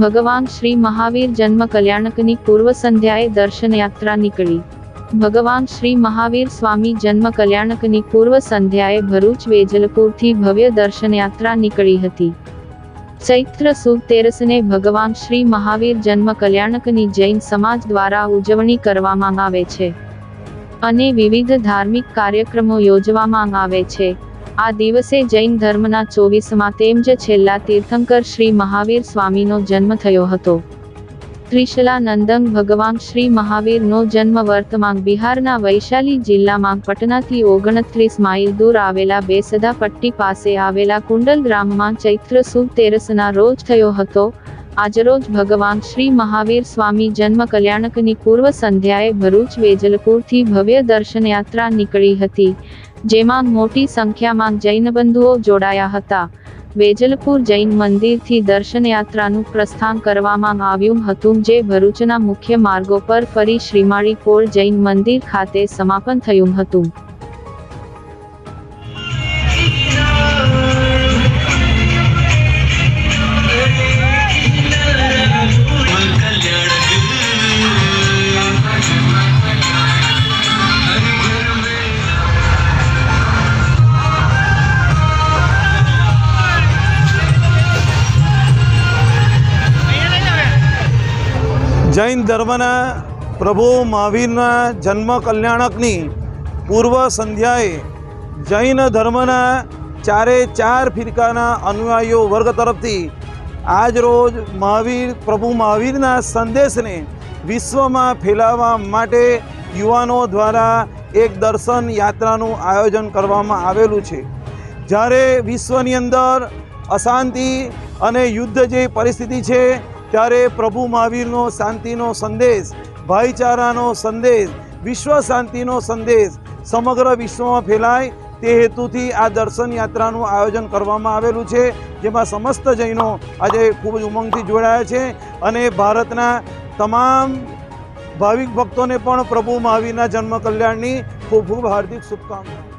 ભગવાન શ્રી મહાવીર જન્મ કલ્યાણકની પૂર્વ સંધ્યાએ દર્શનયાત્રા નીકળી. ભગવાન શ્રી મહાવીર સ્વામી જન્મ કલ્યાણકની પૂર્વ સંધ્યાએ ભરૂચ વેજલપુરથી ભવ્ય દર્શનયાત્રા નીકળી હતી. ચૈત્ર સુદ તેરસને ભગવાન શ્રી મહાવીર જન્મ કલ્યાણકની જૈન સમાજ દ્વારા ઉજવણી કરવામાં આવે છે. અને વિવિધ ધાર્મિક કાર્યક્રમો યોજવામાં આવે છે. આ દિવસે જૈન ધર્મના ચોવીસમાં તેમજ છેલ્લા તીર્થંકર શ્રી મહાવીર સ્વામીનો જન્મ થયો હતો. ત્રિશલા નંદંગ ભગવાન શ્રી મહાવીરનો જન્મ વર્તમાન બિહારના વૈશાલી જિલ્લામાં પટનાથી ઓગણત્રીસ માઇલ દૂર આવેલા બેસદા પટ્ટી પાસે આવેલા કુંડલ ગ્રામમાં ચૈત્ર સુદ તેરસના રોજ થયો હતો. આજરોજ ભગવાન શ્રી મહાવીર સ્વામી જન્મ કલ્યાણકની પૂર્વ સંધ્યાએ ભરૂચ વેજલપુરથી ભવ્ય દર્શનયાત્રા નીકળી હતી. જેમાં મોટી સંખ્યામાં જૈન બંધુઓ જોડાયા હતા. વેજલપુર જૈન મંદિરથી દર્શનયાત્રાનું પ્રસ્થાન કરવામાં આવ્યું હતું, જે ભરૂચના મુખ્ય માર્ગો પર ફરી શ્રીમાળી કોળ જૈન મંદિર ખાતે સમાપન થયું હતું. જૈન ધર્મના પ્રભુ મહાવીરના જન્મ કલ્યાણકની પૂર્વ સંધ્યાએ જૈન ધર્મના ચારે ચાર ફિરકાના અનુયાયીઓ વર્ગ તરફથી આજ રોજ મહાવીર, પ્રભુ મહાવીરના સંદેશને વિશ્વમાં ફેલાવવા માટે યુવાનો દ્વારા એક દર્શન યાત્રાનું આયોજન કરવામાં આવેલું છે. જ્યારે વિશ્વની અંદર અશાંતિ અને યુદ્ધ જે પરિસ્થિતિ છે ત્યારે પ્રભુ મહાવીરનો શાંતિનો સંદેશ, ભાઈચારાનો સંદેશ, વિશ્વ શાંતિનો સંદેશ સમગ્ર વિશ્વમાં ફેલાય તે હેતુથી આ દર્શન યાત્રાનું આયોજન કરવામાં આવેલું છે, જેમાં સમસ્ત જૈનો આજે ખૂબ જ ઉમંગથી જોડાયા છે અને ભારતના તમામ ભાવિક ભક્તોને પણ પ્રભુ મહાવીરના જન્મ કલ્યાણની ખૂબ ખૂબ હાર્દિક શુભકામનાઓ.